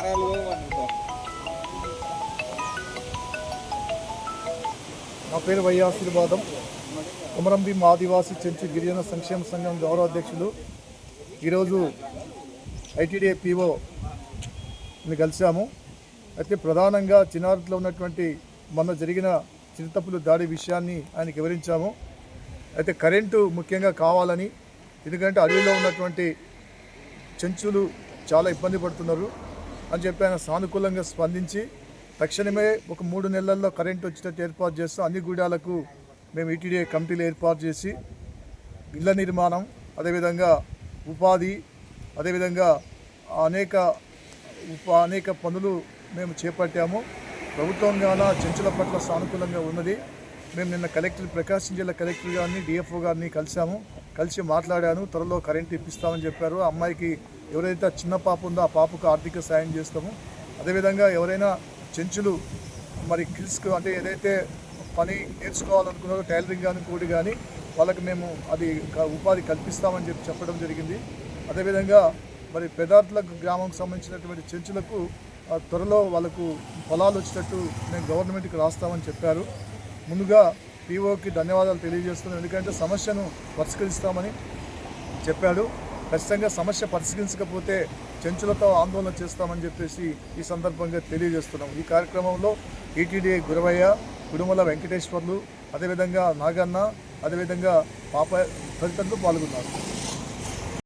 నా పేరు వై ఆశీర్వాదం. కుమరంభీం ఆదివాసీ చెంచు గిరిజన సంక్షేమ సంఘం గౌరవ అధ్యక్షులు. ఈరోజు ఐటీడీఏ పిఓని కలిసాము అయితే ప్రధానంగా చిన్నారులో ఉన్నటువంటి మొన్న జరిగిన చిరుతపులు దాడి విషయాన్ని ఆయనకి వివరించాము. అయితే కరెంటు ముఖ్యంగా కావాలని ఎందుకంటే అడవిలో ఉన్నటువంటి చెంచులు చాలా ఇబ్బంది పడుతున్నారు. అని చెప్పి ఆయన సానుకూలంగా స్పందించి తక్షణమే ఒక మూడు నెలల్లో కరెంట్ వచ్చేటట్టు ఏర్పాటు చేస్తూ అన్ని గూడాలకు మేము ఈటీడీఏ కమిటీలు ఏర్పాటు చేసి ఇళ్ళ నిర్మాణం అదేవిధంగా ఉపాధి అదేవిధంగా అనేక ఉప అనేక పనులు మేము చేపట్టాము. ప్రభుత్వం గాన చెంచుల పట్ల సానుకూలంగా ఉన్నది. మేము నిన్న కలెక్టర్ ప్రకాశం జిల్లా కలెక్టర్ గారిని డిఎఫ్ఓ గారిని కలిసాము కలిసి మాట్లాడాను. త్వరలో కరెంట్ ఇప్పిస్తామని చెప్పారు. అమ్మాయికి ఎవరైతే చిన్న పాప ఉందో ఆ పాపకు ఆర్థిక సాయం చేస్తాము. అదేవిధంగా ఎవరైనా చెంచులు మరి కిల్స్కు అంటే ఏదైతే పని నేర్చుకోవాలనుకున్నారో టైలరింగ్ కానీ కోడి కానీ వాళ్ళకి మేము అది ఉపాధి కల్పిస్తామని చెప్పి చెప్పడం జరిగింది. అదేవిధంగా మరి పెదార్థులకు గ్రామంకి సంబంధించినటువంటి చెంచులకు ఆ, త్వరలో వాళ్ళకు పొలాలు వచ్చినట్టు మేము గవర్నమెంట్కి రాస్తామని చెప్పారు. ముందుగా పీఓకి ధన్యవాదాలు తెలియజేస్తున్నాం. ఎందుకంటే సమస్యను పరిష్కరిస్తామని చెప్పాడు. ఖచ్చితంగా సమస్య పరిష్కరించకపోతే చెంచులతో ఆందోళన చేస్తామని చెప్పేసి ఈ సందర్భంగా తెలియజేస్తున్నాం. ఈ కార్యక్రమంలో ఈటీడీ గురవయ్య కుడుమల వెంకటేశ్వర్లు అదేవిధంగా నాగన్న అదేవిధంగా పాప తదితరులు పాల్గొన్నారు.